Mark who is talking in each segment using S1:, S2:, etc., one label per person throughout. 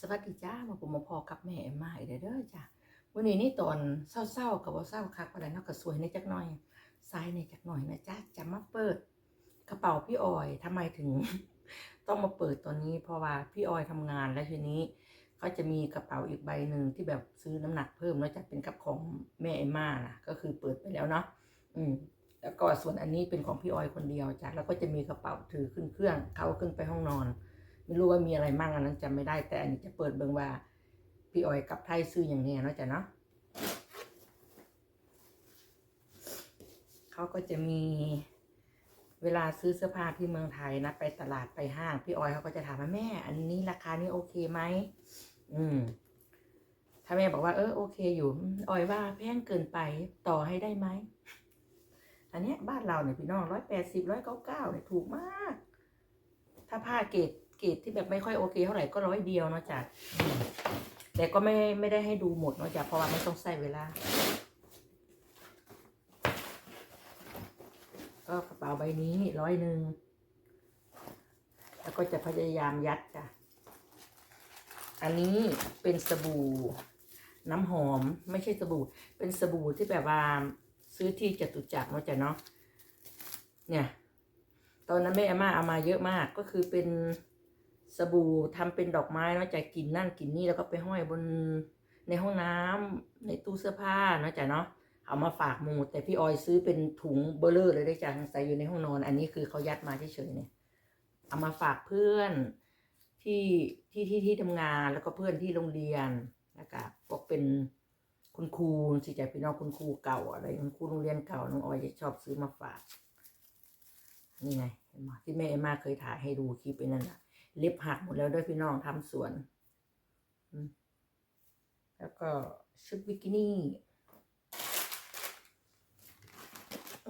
S1: สวัสดีจ้ามาผมมาพอกับแม่เอ็มมาอีกเด้อจ้ะวันนี้นี่ตอนเศร้าๆกับว่าเศร้าคักอะไรนาะก็สวยในจักหน่อยซ้ายในจักหน่อยนะจ้าจะมาเปิดกระเป๋าพี่ออยทำไมถึง ต้องมาเปิดตอนนี้ เพราะว่าพี่ออยทำงานแล้วทีนี้เขาจะมีกระเป๋าอีกใบหนึ่งที่แบบซื้อน้ำหนักเพิ่มแล้วจะเป็นกับของแม่เอ็มมานะก็คือเปิดไปแล้วเนาะอืมแล้วก็ส่วนอันนี้เป็นของพี่ออยคนเดียวจ้ะแล้วก็จะมีกระเป๋าถือขึ้นเครื่องเขาขึ้นไปห้องนอน ไม่รู้ว่ามีอะไรมั่งอันนั้นจำไม่ได้แต่อันนี้จะเปิดเบิ่งว่า พี่อ้อยกับไทยซื้ออย่างเนี้ยเนาะจ้ะเนาะเขาก็จะมีเวลาซื้อเสื้อผ้าที่เมืองไทยนะ ไปตลาดไปห้าง พี่ออยเขาก็จะถามว่าแม่ อันนี้ราคานี้โอเคไหมอืม ถ้าแม่บอกว่าเออโอเคอยู่อืมอยว่าแพงเกินไปต่อให้ได้ไหมอันนี้บ้านเราเนี่ยพี่น้องร้อยแปดสิบร้อยเก้าเก้าเนี่ยถูกมาก ถ้าผ้าเกรด เกรดที่แบบไม่ค่อยโอเคเท่าไหร่ก็ร้อยเดียวเนาะจ้ะอืมแต่ก็ไม่ไม่ได้ให้ดูหมดเนาะจ้ะเพราะว่าไม่ต้องใส่เวลา ก็กระเป๋าใบนี้ร้อยหนึ่งแล้วก็จะพยายามยัดจ้ะอันนี้เป็นสบู่น้ำหอมไม่ใช่สบู่ เป็นสบู่ที่แบบว่าซื้อที่จตุจักรเนาะจ้ะเนาะเนี่ย ตอนนั้นแม่อาม่าเอามาเยอะมากก็คือเป็น สบู่ทำเป็นดอกไม้เนาะจ้ะกินนั่นกลิ่นนี่แล้วก็ไปห้อยบนในห้องน้ำในตู้เสื้อผ้าเนาะจ้ะเนาะเอามาฝากหมูแต่พี่ออยซื้อเป็นถุงเบลเลอร์เลยได้จ้ะใส่อยู่ในห้องนอน อันนี้คือเขายัดมาเฉยๆเนี่ยเอามาฝากเพื่อนที่ที่ที่ที่ทำงานแล้วก็เพื่อนที่โรงเรียนนะครับพวกเป็นคุณครูสิจ้ะพี่น้องคุณครูเก่าอะไรคุณครูโรงเรียนเก่าน้องออยจะชอบซื้อมาฝากนี่ไงเห็นไหมที่แม่เอ็มมาเคยถ่ายให้ดูคลิปไปนั่นน่ะ เล็บหักหมดแล้วด้วยพี่น้องทำสวน แล้วก็ชุดบิกินี่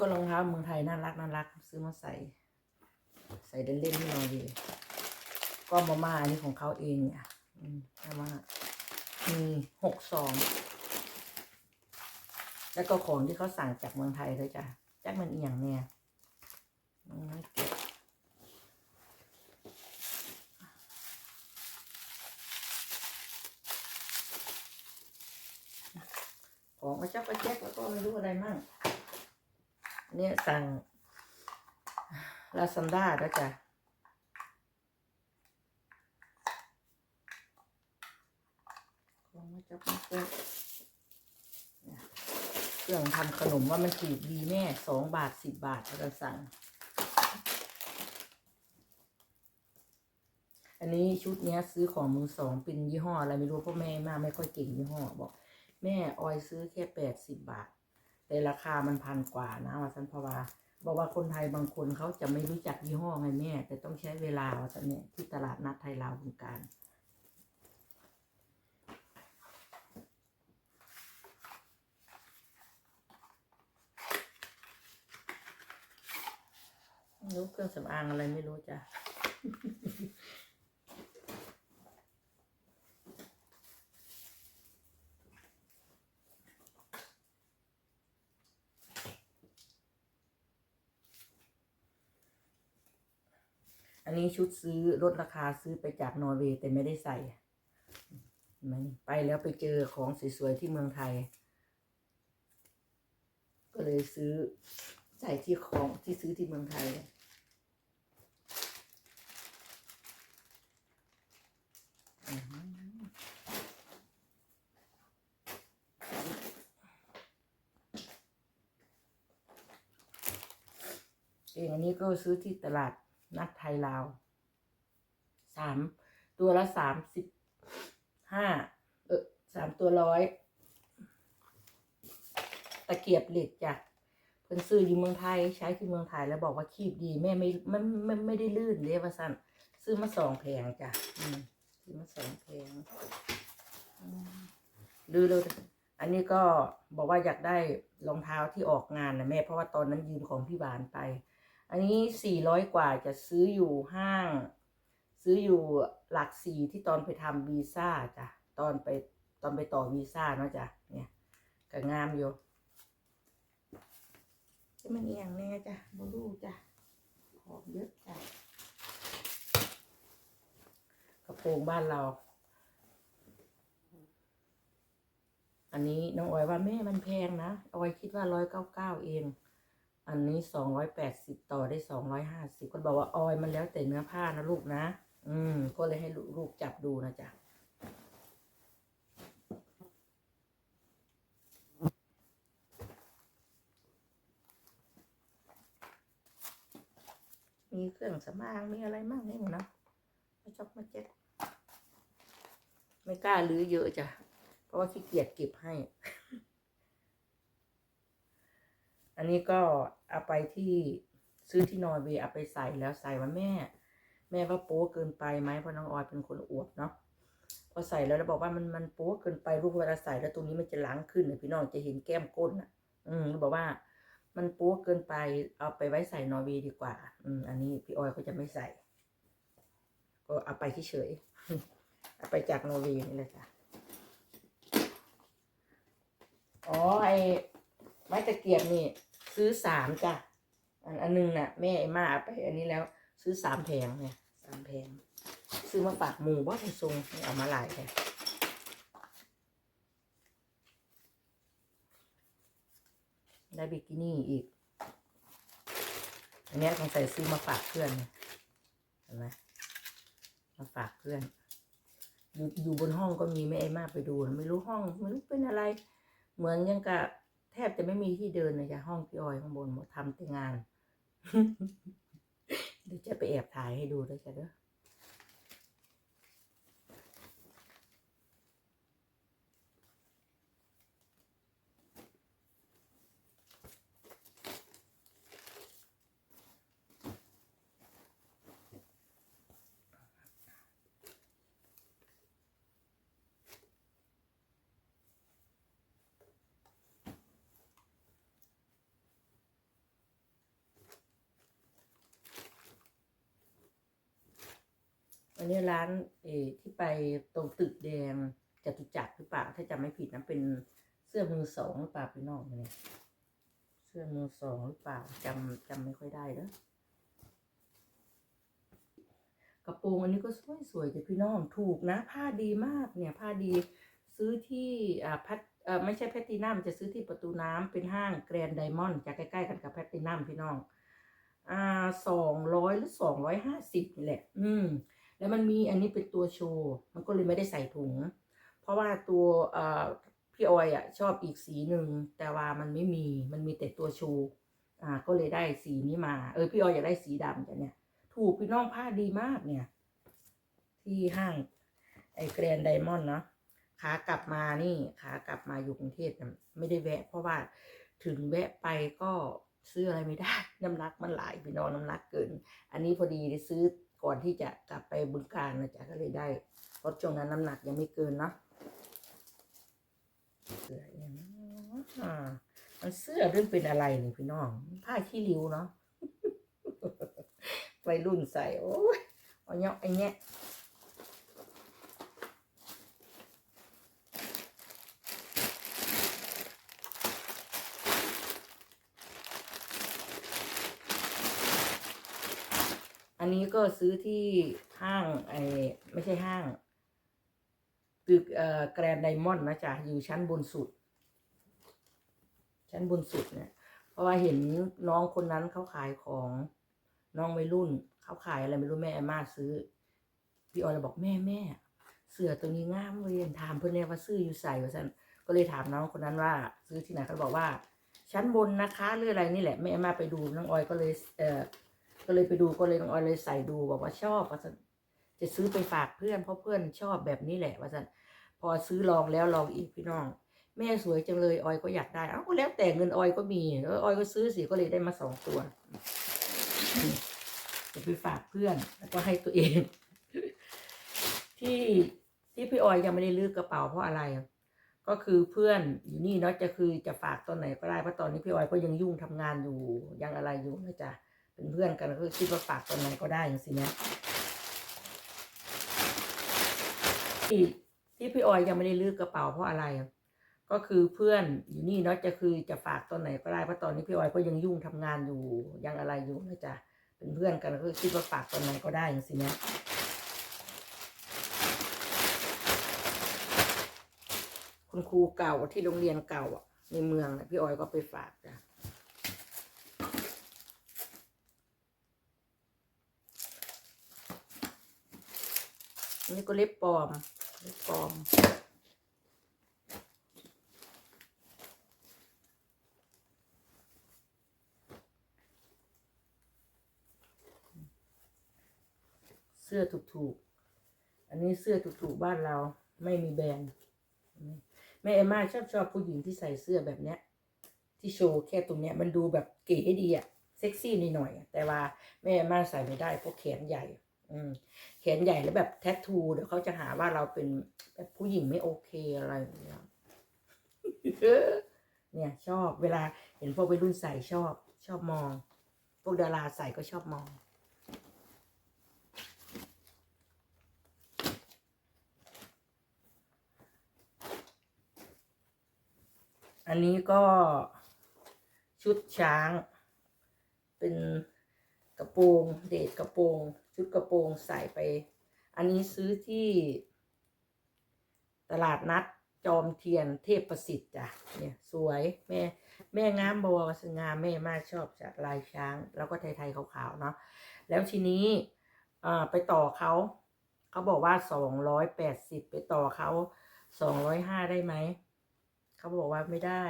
S1: ก็รองเท้าเมืองไทยน่ารักน่ารัก ซื้อมาใส่ ใส่เล่นๆนี่น่อยดีก็มาม่าอันนี้ของเขาเองเนี่ยมาม่ามีหกซองแล้วก็ของที่เขาสั่งจากเมืองไทยเลยจ้ะจักมันอียงเนี่ยไม่เก็บ ของมาจับกระแจกแล้วก็ไม่รู้อะไรมั่ง เนี่ยสั่งลาซันด้าแล้วจ้ะของมาจับมาเจอเนี่ยเครื่องทำขนมว่ามันถูกดีแม่สองบาทสิบบาทเราสั่ง อันนี้ชุดเนี้ยซื้อของมือสองเป็นยี่ห้ออะไรไม่รู้เพราะแม่มาไม่ค่อยเก่งยี่ห้อบอก แม่ออยซื้อแค่แปดสิบบาท แต่ราคามันพันกว่านะว่าสันพาวาบอกว่าคนไทยบางคนเขาจะไม่รู้จักยี่ห้อไงแม่ แต่ต้องใช้เวลาว่าสันเนี่ยที่ตลาดนัดไทยลาวบึงการรู้เครื่องสำอางอะไรไม่รู้จ้ะ อันนี้ชุดซื้อลดราคาซื้อไปจากนอร์เวย์แต่ไม่ได้ใส่เห็นไปแล้วไปเจอของสวยๆที่เมืองไทย ก็เลยซื้อใส่ที่ของที่ซื้อที่เมืองไทย เองอันนี้ก็ซื้อที่ตลาด นัดไทยลาวสามตัวละสามสิบห้าเออสามตัวร้อยตะเกียบเหล็กจ้ะเพิ่นซื้ออยู่เมืองไทยใช้ที่เมืองไทยแล้วบอกว่าคีบดีแม่ไม่ไม่ไม่ไม่ได้ลื่นเด้ว่าสั่นซื้อมาสองแผงจ้ะอืมซื้อมาสองแผงอืมดูดูอันนี้ก็บอกว่าอยากได้รองเท้าที่ออกงานนะแม่เพราะว่าตอนนั้นยืมของพี่บานไป อันนี้สี่ร้อยกว่าจะซื้ออยู่ห้าง ซื้ออยู่หลักสี่ที่ตอนไปทำวีซ่าจ้ะ ตอนไปตอนไปต่อวีซ่าเนาะจ้ะ เนี่ยก็งามอยู่มันเอียงแน่จ้ะบรูจ้ะหอมเยอะจ้ะกระโปรงบ้านเรา อันนี้น้องออยว่าแม่มันแพงนะออยคิดว่าร้อยเก้าเก้าเอง อันนี้สองร้อยแปดสิบต่อได้สองร้อยห้าสิบก็บอกว่าออยมันแล้วแต่เนื้อผ้านะลูกนะ อืม ก็เลยให้ลูกจับดูนะจ๊ะมีเครื่องสำอางมีอะไรมั่งนี่หมดนะมาจอกมาเจ็ดไม่กล้าลื้อเยอะจ้ะ เพราะว่าขี้เกียจเก็บให้ อันนี้ก็เอาไปที่ซื้อที่นอร์เวย์เอาไปใส่แล้วใส่ว่าแม่ แม่ว่าโป๊เกินไปไหมเพราะน้องออยเป็นคนอวบเนาะพอใส่แล้วเราบอกว่ามันมันโป๊เกินไปลูกเวลาใส่แล้วตรงนี้มันจะล้างขึ้นพี่น้องจะเห็นแก้มก้นอะ อืมเราบอกว่า มันโป๊เกินไปเอาไปไว้ใส่นอร์เวย์ดีกว่า อืมอันนี้พี่ออยเขาจะไม่ใส่ ก็เอาไปเฉยเอาไปจากนอร์เวย์นี่แหละจ้ะอ๋อไอไม้ตะเกียบนี่ ซื้อสามจ้ะอันอันหนึงน่ะ แม่ไอ้มาไปอันนี้แล้ว ซื้อสามแผงเนี่ยสามแผงซื้อมาฝากหมูว่าไททรงเอามาหลายเลยได้บิกินี่อีก อันนี้ยต้องใส่ซื้อมาฝากเพื่อนเห็นไหมมาฝากเพื่อน อยู่อยู่บนห้องก็มีแม่ไอ้มาไปดู ไม่รู้ห้องไม่รู้เป็นอะไร เหมือนยังกับ ทบจะไม่มีที่เดินเลยจ้ะห้องพี่ออยข้างบนหมดทำแต่งานเดี๋ยวจะไปแอบถ่ายให้ดูด้วยจ้ะเด้อ นนี้ร้านเอที่ไปตรงตึกแดงจตุจักรหรือเปล่าถ้าจำไม่ผิดนะเป็นเสื้อมือสองหรือเปล่าพี่น้องเนี่ยเสื้อมือสองหรือเปล่าจำจำไม่ค่อยได้เด้อกระโปรงอันนี้ก็สวยสวยๆจ้ะพี่น้องถูกนะ ผ้าดีมากเนี่ยผ้าดีซื้อที่อ่าพัทเออไม่ใช่แพตตินัมจะซื้อที่ประตูน้ำเป็นห้างแกรนไดมอนด์จะใกล้ๆกันกับแพตตินัมพี่น้องอ่าสองร้อยหรือสองร้อยห้าสิบนี่แหละ อืม แล้วมันมีอันนี้เป็นตัวโชว์ มันก็เลยไม่ได้ใส่ถุง เพราะว่าตัวพี่ออยอะชอบอีกสีหนึ่ง แต่ว่ามันไม่มี มันมีแต่ตัวโชว์ อ่า ก็เลยได้สีนี้มา เออ พี่ออยอยากได้สีดำจ้ะเนี่ย ถูกพี่น้องผ้าดีมากเนี่ย ที่ห้างไอ้แกรนไดมอนด์เนาะ ขากลับมานี่ ขากลับมาอยู่กรุงเทพไม่ได้แวะ เพราะว่าถึงแวะไปก็ซื้ออะไรไม่ได้ น้ำหนักมันหลายพี่น้องน้ำหนักเกิน อันนี้พอดีได้ซื้อ ก่อนที่จะกลับไปบึงการนะจ๊ะก็เลยได้เพราะช่วงนั้นน้ำหนักยังไม่เกินเนาะเสื้ออย่างนี้อ่ามันเสื้อเรื่องเป็นอะไรนี่พี่น้อง ผ้าขี้ริ้วเนาะไปรุ่นใส่โอ้ยเอาเนาะไอ้เนี้ย อันนี้ก็ซื้อที่ห้างไอ้ไม่ใช่ห้าง ตึกเอ่อแกรนไดมอนด์นะจ๊ะ อยู่ชั้นบนสุด ชั้นบนสุดเนี่ย เพราะว่าเห็นน้องคนนั้นเขาขายของน้องวัยรุ่นเขาขายอะไรไม่รู้แม่อามาซื้อ พี่ออยเลยบอกแม่แม่ เสื้อตัวนี้งามเลยถามเพื่อนเนี่ยว่าซื้ออยู่ใส่ว่าสันก็เลยถามน้องคนนั้นว่า ซื้อที่ไหนเขาบอกว่า ชั้นบนนะคะหรืออะไรนี่แหละแม่อามาไปดูน้องออยก็เลยเออ ก็เลยไปดูก็เลยน้องออยเลยใส่ดูบอกว่าชอบว่าสันจะซื้อไปฝากเพื่อนเพราะเพื่อนชอบแบบนี้แหละว่าสันพอซื้อลองแล้วลองอีกพี่น้อง แม่สวยจังเลยออยก็อยากได้เอ้าก็แล้วแต่เงินออยก็มีเออออยก็ซื้อสิก็เลยได้มาสองตัวจะไปฝากเพื่อนแล้วก็ให้ตัวเอง ที่ที่พี่ออยยังไม่ได้ลือกกระเป๋าเพราะอะไรก็คือเพื่อนอยู่นี่เนาะจะคือจะฝากตอนไหนก็ได้เพราะตอนนี้พี่ออยก็ยังยุ่งทำงานอยู่ยังอะไรอยู่นะจ๊ะ เป็นเพื่อนกันก็คิดว่าฝากตอนไหนก็ได้อย่างสินะที่ที่พี่ออยยังไม่ได้ลือกกระเป๋าเพราะอะไร ก็คือเพื่อนอยู่นี่เนาะจะคือจะฝากตอนไหนก็ได้เพราะตอนนี้พี่ออยก็ยังยุ่งทำงานอยู่ยังอะไรอยู่นะจ๊ะเป็นเพื่อนกันก็คิดว่าฝากตอนไหนก็ได้อย่างสินะคุณครูเก่าที่โรงเรียนเก่าอะในเมืองนะพี่ออยก็ไปฝากจ้ะ อันนี้ก็เล็บปลอม เล็บปลอม เสื้อถูกๆ อันนี้เสื้อถูกๆ บ้านเราไม่มีแบรนด์แม่เอมม่าชอบชอบผู้หญิงที่ใส่เสื้อแบบเนี้ย ที่โชว์แค่ตรงเนี้ยมันดูแบบเก๋ดีอะเซ็กซี่นิดหน่อยแต่ว่าแม่เอมม่าใส่ไม่ได้เพราะแขนใหญ่ อืมแขนใหญ่แล้วแบบแทททูเดี๋ยวเขาจะหาว่าเราเป็นแบบผู้หญิงไม่โอเคอะไรอย่างเงี้ยเนี่ยชอบเวลาเห็นพวกวัยรุ่นใส่ชอบ ชอบมอง พวกดาราใส่ก็ชอบมอง อันนี้ก็ชุดช้าง เป็นกระโปรง เดทกระโปรง ชุดกระโปรงใส่ไป อันนี้ซื้อที่ ตลาดนัดจอมเทียนเทพประสิทธิ์จ้ะเนี่ยสวยแม่แม่งามบวสงามแม่มากชอบจากลายช้าง แล้วก็ไทยๆขาวๆเนาะแล้วทีนี้อ่าไปต่อเขาเขาบอกว่าสองร้อยแปดสิบไปต่อเขาสองร้อยห้าได้ไหมเขาบอกว่าไม่ได้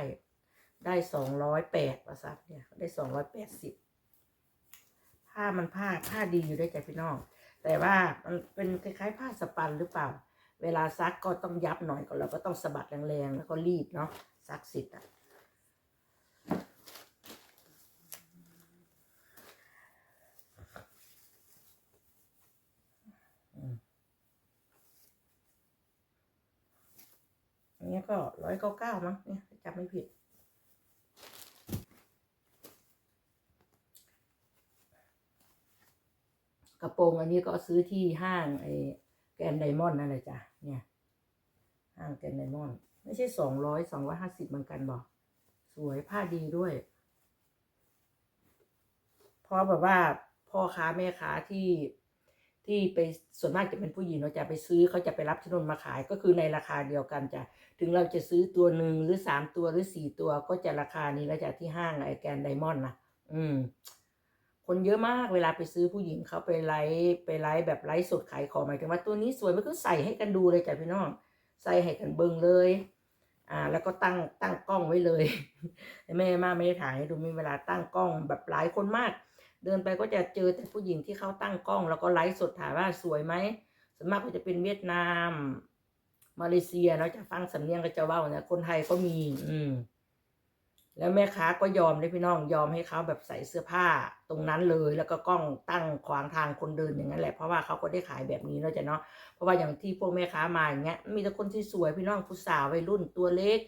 S1: ได้สองร้อยแปดประสัตเนี่ยได้สองร้อยแปดสิบ ผ้ามันผ้าผ้าดีอยู่ด้วยจ้ะพี่น้อง แต่ว่ามันเป็นคล้ายๆผ้าสปันหรือเปล่า เวลาซักก็ต้องยับหน่อยก่อนแล้วก็ต้องสะบัดแรงๆแล้วก็รีดเนาะซักเสร็จอะอันนี้ก็ร้อยเก้าเก้ามั้งเนี่ยจำไม่ผิด กระโปรงอันนี้ก็ซื้อที่ห้างไอ้แกนไดมอนด์นั่นแหละจ้ะเนี่ยห้างแกนไดมอนด์ไม่ใช่สองร้อยสองร้อยห้าสิบเหมือนกันบอกสวยผ้าดีด้วยเพราะแบบว่าพ่อค้าแม่ค้าที่ที่ไปส่วนมากจะเป็นผู้หญิงเราจะไปซื้อเขาจะไปรับที่นนมาขายก็คือในราคาเดียวกันจ้ะถึงเราจะซื้อตัวหนึ่งหรือสามตัวหรือสี่ตัวก็จะราคานี้แล้วจ้ะที่ห้างไอแกนไดมอนด์นะอืม คนเยอะมากเวลาไปซื้อผู้หญิงเขาไปไลฟ์ไปไลฟ์แบบไลฟ์สดขายของหมายถึงว่าตัวนี้สวยมันก็ใส่ให้กันดูเลยจ้ะพี่น้อง ใส่ให้กันเบิ่งเลย อ่า แล้วก็ตั้งตั้งกล้องไว้เลยแม่มาไม่ได้ถ่ายให้ดูมีเวลาตั้งกล้องแบบหลายคนมาก เดินไปก็จะเจอแต่ผู้หญิงที่เขาตั้งกล้อง แล้วก็ไลฟ์สดถ่ายว่าสวยไหมส่วนมากก็จะเป็นเวียดนาม มาเลเซียเนาะจะฟังสำเนียงก็จะเว่าเนี่ยคนไทยก็มี อืม แล้วแม่ค้าก็ยอมเลยพี่น้องยอมให้เขาแบบใส่เสื้อผ้าตรงนั้นเลยแล้วก็กล้องตั้งขวางทางคนเดินอย่างนั้นแหละเพราะว่าเขาก็ได้ขายแบบนี้เนาะจ้ะเนาะเพราะว่าอย่างที่พวกแม่ค้ามาอย่างเงี้ยมีแต่คนที่สวยพี่น้องผู้สาววัยรุ่นตัวเล็ก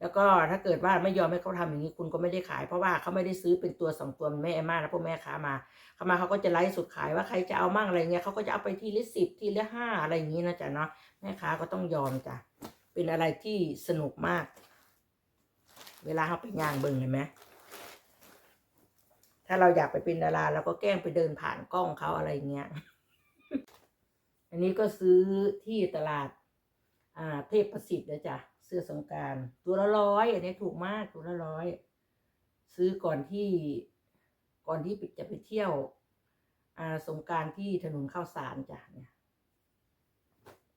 S1: แล้วก็ถ้าเกิดว่าไม่ยอมให้เขาทำอย่างนี้คุณก็ไม่ได้ขาย เพราะว่าเขาไม่ได้ซื้อเป็นตัวสองตัวแม่ม่แล้วพวกแม่ค้ามาเขามาเขาก็จะไลฟ์สุดขายว่าใครจะเอามั่งอะไรเงี้ยเขาก็จะเอาไปทีละสิบทีละห้าอะไรอย่างนี้นะจ๊ะเนาะแม่ค้าก็ต้องยอมจ้ะเป็นอะไรที่สนุกมาก เวลาเขาไปย่างเบิ่งเห็นไหมถ้าเราอยากไปเป็นดาราเราก็แกล้งไปเดินผ่านกล้องเขาอะไรเงี้ย อันนี้ก็ซื้อที่ตลาด อ่า เทพประสิทธิ์นะจ๊ะเสื้อสงการตัวละร้อยอันนี้ถูกมากตัวละร้อยซื้อก่อนที่ก่อนที่จะไปเที่ยว อ่าสงการที่ถนนข้าวสารจ้ะเนี่ย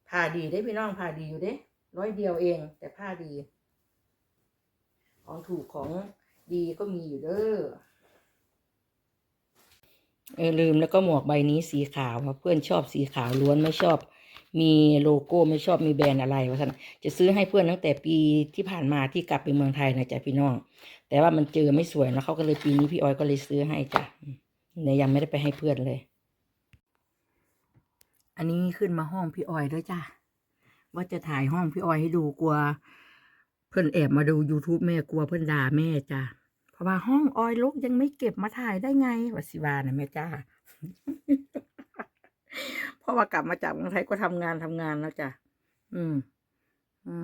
S1: ผ้าดีได้พี่น้องผ้าดีอยู่เด้ร้อยเดียวเอง แต่ผ้าดี ของถูกของดีก็มีอยู่เด้อเออลืมแล้วก็หมวกใบนี้สีขาวเพราะเพื่อนชอบสีขาวล้วนไม่ชอบ มีโลโก้ไม่ชอบมีแบรนด์อะไรวะท่านจะซื้อให้เพื่อนตั้งแต่ปีที่ผ่านมาที่กลับไปเมืองไทยนะจ๊ะพี่น้อง แต่ว่ามันเจอไม่สวยแล้วเขาก็เลยปีนี้พี่ออยก็เลยซื้อให้จ้ะเนี่ยยังไม่ได้ไปให้เพื่อนเลย อันนี้ขึ้นมาห้องพี่ออยด้วยจ้ะว่าจะถ่ายห้องพี่ออยให้ดูกลัว เพื่อนแอบมาดู youtube แม่กลัวเพื่อนด่าแม่จ้ะเพราะว่าห้องออยลกยังไม่เก็บมาถ่ายได้ไงวสิวานะแม่จ้าเพราะว่ากลับมาจากเมืองไทยก็ทำงานทำงานแล้วจ้ะอืม อื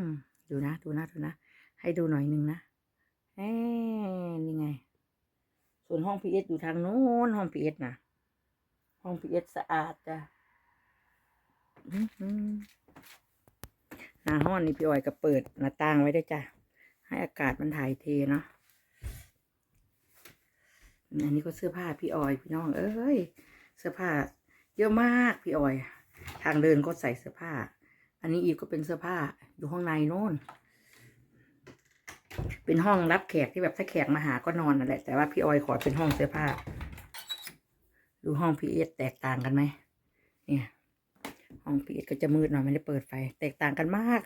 S1: มดูนะดูนะดูนะให้ดูหน่อยหนึ่งนะเอ้นี่ไง ส่วนห้องพีเอสอยู่ทางโน้นห้องพีเอสนะห้องพีเอสสะอาดจ้ะ อืม หน้าห้อนนี่พี่ออยก็เปิดหน้าต่างไว้ได้วยจ้ะ ให้อากาศมันถ่ายเทเนาะอันนี้ก็เสื้อผ้าพี่ออยพี่น้อง เอ้ย เสื้อผ้าเยอะมากพี่ออย ทางเดินก็ใส่เสื้อผ้า อันนี้อีกก็เป็นเสื้อผ้าอยู่ห้องในโน่น เป็นห้องรับแขกที่แบบถ้าแขกมาหาก็นอนนั่นแหละ แต่ว่าพี่ออยขอเป็นห้องเสื้อผ้า ดูห้องพี่เอสแตกต่างกันไหมเนี่ย ห้องพีเอก็จะมืดหน่อยไม่ได้เปิดไฟ แตกต่างกันมาก